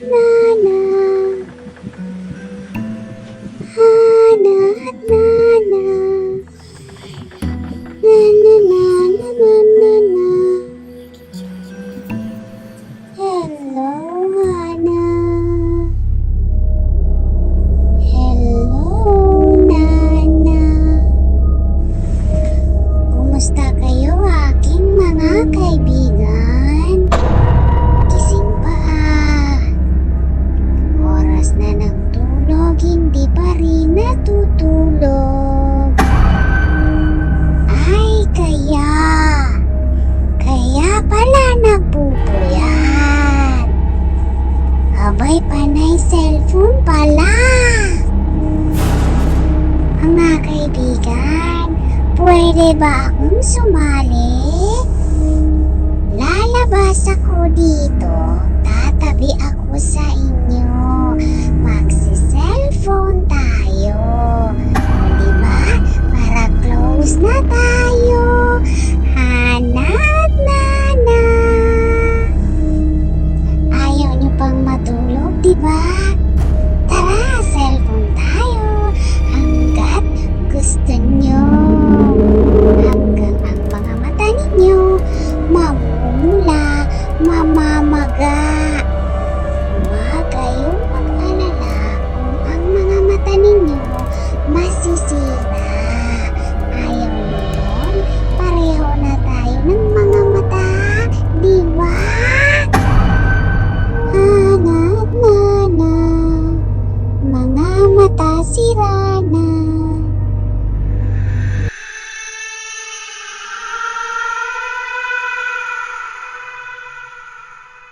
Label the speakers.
Speaker 1: Bye. natutulog. Ay, kaya. Kaya pala nagbubuyan. Abay, panay cellphone pala. Mga kaibigan, pwede ba akong sumali? Lalabas ako dito, tatabi ako sa inyo. mamamaga. Huwag kayong mag-alala ang mga ninyo masisira. Ayaw mo yun? Pareho na tayo ng mga mata, di ba? Sira na.